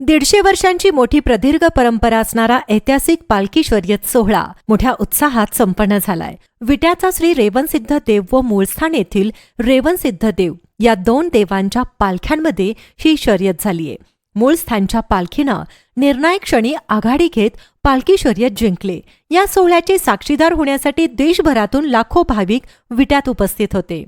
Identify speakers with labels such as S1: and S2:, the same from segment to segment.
S1: दीडशे वर्षांची मोठी प्रदीर्घ परंपरा असणारा ऐतिहासिक पालखी शर्यत सोहळा मोठ्या उत्साहात संपन्न झालाय. विट्याचा श्री रेवनसिद्ध देव व मूळस्थान येथील रेवनसिद्ध देव या दोन देवांच्या पालख्यांमध्ये ही शर्यत झालीय मूळस्थानच्या पालखीनं निर्णायक क्षणी आघाडी घेत पालखी शर्यत जिंकले. या सोहळ्याचे साक्षीदार होण्यासाठी देशभरातून लाखो भाविक विट्यात उपस्थित होते.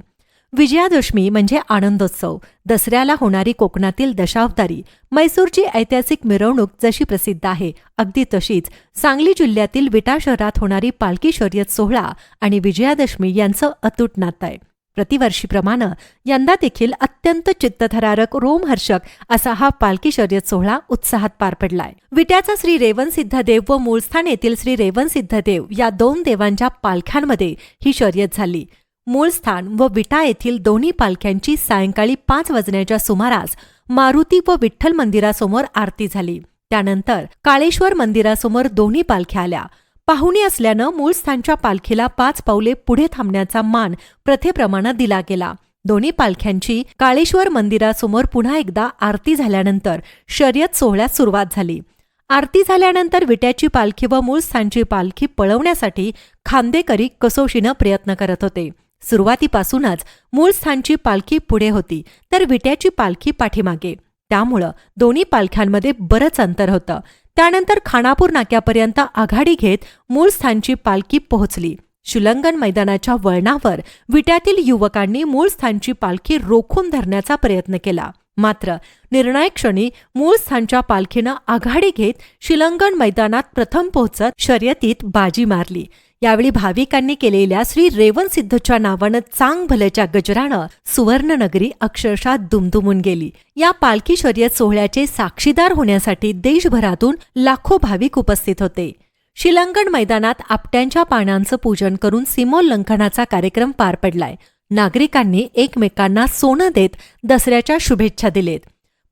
S1: विजयादशमी म्हणजे आनंदोत्सव. दसऱ्याला होणारी कोकणातील दशावतारी मैसूरची ऐतिहासिक मिरवणूक जशी प्रसिद्ध आहे अगदी तशीच सांगली जिल्ह्यातील विटा शहरात होणारी पालखी शर्यत सोहळा आणि विजयादशमी यांचं अतूट नातं आहे. प्रतिवर्षीप्रमाणे यंदा देखील अत्यंत चित्तथरारक रोमहर्षक असा हा पालखी शर्यत सोहळा उत्साहात पार पडलाय. विट्याचा श्री रेवन सिद्धदेव व मूळस्थान येथील श्री रेवन सिद्धदेव या दोन देवांच्या पालख्यांमध्ये ही शर्यत झाली. मूळस्थान व विटा येथील दोन्ही पालख्यांची सायंकाळी पाच वाजण्याच्या सुमारास मारुती व विठ्ठल मंदिरासमोर आरती झाली. त्यानंतर काळेश्वर मंदिरासमोर दोन्ही पालख्या आल्या. पाहुणी असल्यानं मूळस्थानच्या पालखीला पाच पावले पुढे थांबण्याचा मान प्रथेप्रमाणे दिला गेला. दोन्ही पालख्यांची काळेश्वर मंदिरासमोर पुन्हा एकदा आरती झाल्यानंतर शर्यत सोहळ्यात सुरुवात झाली. आरती झाल्यानंतर विट्याची पालखी व मूळस्थानची पालखी पळवण्यासाठी खांदेकरी कसोशीनं प्रयत्न करत होते. सुरुवातीपासूनच मूळस्थानची पालखी पुढे होती तर विट्याची पालखी पाठीमागे. त्यामुळं दोन्ही पालख्यांमध्ये बरंच अंतर होतं. त्यानंतर खानापूर नाक्यापर्यंत आघाडी घेत मूळस्थानची पालखी पोहोचली. शुलंगन मैदानाच्या वळणावर विट्यातील युवकांनी मूळस्थानची पालखी रोखून धरण्याचा प्रयत्न केला. मात्र निर्णायक क्षणी मूळस्थानच्या पालखीनं आघाडी घेत शिलंगण मैदानात प्रथम पोहोचत शर्यतीत बाजी मारली. यावेळी भाविकांनी केलेल्या श्री रेवन सिद्धच्या नावानं चांग भल्याच्या गजरानं सुवर्णनगरी अक्षरशः दुमदुमून गेली. या पालखी शर्यत सोहळ्याचे साक्षीदार होण्यासाठी देशभरातून लाखो भाविक उपस्थित होते. शिलंगण मैदानात आपट्यांच्या पानांचं पूजन करून सीमोल्लंघनाचा कार्यक्रम पार पडलाय. नागरिकांनी एकमेकांना सोनं देत दसऱ्याच्या शुभेच्छा दिलेत.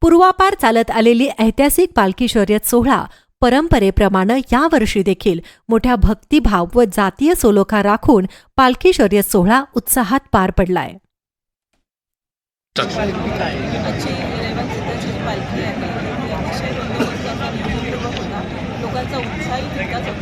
S1: पूर्वापार चालत आलेली ऐतिहासिक पालखी शर्यत सोहळा परंपरेप्रमाणे यावर्षी देखील मोठ्या भक्तिभाव व जातीय सोलोखा राखून पालखी शर्यत सोहळा उत्साहात पार पडलाय.
S2: लोकांचा
S3: रेवणसिद्धाची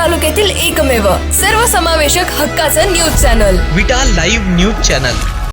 S3: तालुक्यातील एकमेव सर्वसमावेशक हक्काचं news channel.
S4: Vita live news channel.